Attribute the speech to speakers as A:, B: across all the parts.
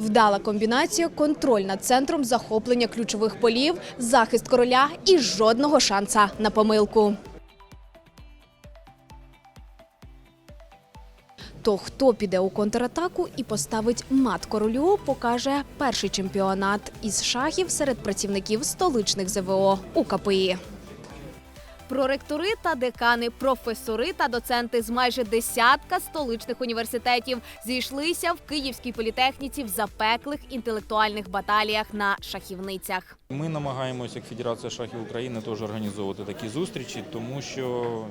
A: Вдала комбінація, контроль над центром захоплення ключових полів, захист короля і жодного шанса на помилку. То хто піде у контратаку і поставить мат королю, покаже перший чемпіонат із шахів серед працівників столичних ЗВО у КПІ. Проректори та декани, професори та доценти з майже десятка столичних університетів зійшлися в Київській політехніці в запеклих інтелектуальних баталіях на шахівницях.
B: Ми намагаємося, як Федерація шахів України, теж організовувати такі зустрічі, тому що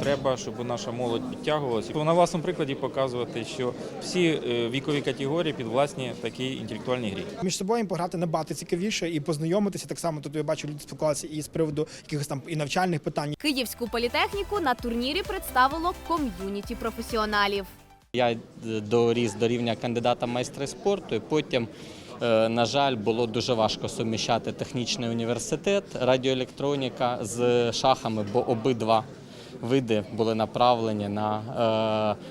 B: треба, щоб наша молодь підтягувалася. На власному прикладі показувати, що всі е, вікові категорії підвласні такій інтелектуальній грі.
C: Між собою пограти набагато цікавіше і познайомитися. Так само тут я бачу, люди спілкувалися і з приводу якихось там і навчальних питань.
A: Київську політехніку на турнірі представило ком'юніті професіоналів.
D: Я е, доріс до рівня кандидата в майстри спорту, і потім, е, на жаль, було дуже важко суміщати технічний університет, радіоелектроніка з шахами, бо обидва види були направлені на е,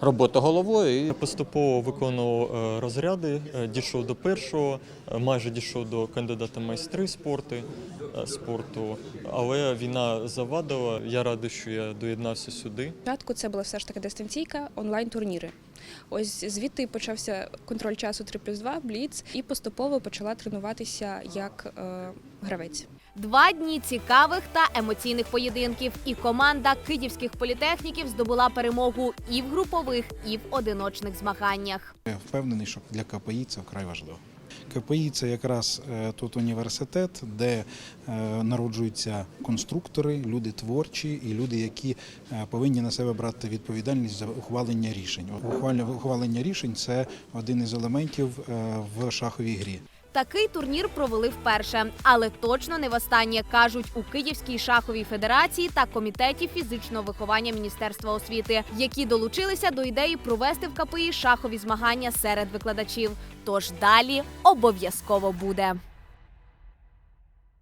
D: роботу головою.
E: Я поступово виконував е, розряди, е, дійшов до першого, майже дійшов до кандидата майстри спорту, спорту. Але війна завадила. Я радий, що я доєднався сюди.
F: Спочатку це була все ж таки дистанційка, онлайн-турніри. Ось звідти почався контроль часу 3 плюс 2, бліц, і поступово почала тренуватися як е, гравець.
A: Два дні цікавих та емоційних поєдинків, і команда київських політехніків здобула перемогу і в групових, і в одиночних змаганнях.
G: Я впевнений, що для КПІ це вкрай важливо. КПІ це якраз е, тут університет, де е, народжуються конструктори, люди творчі і люди, які е, повинні на себе брати відповідальність за ухвалення рішень. Ухвалення, рішень це один із елементів в шаховій грі.
A: Такий турнір провели вперше, але точно не востаннє кажуть у Київській шаховій федерації та комітеті фізичного виховання Міністерства освіти, які долучилися до ідеї провести в КПІ шахові змагання серед викладачів. Тож далі обов'язково буде.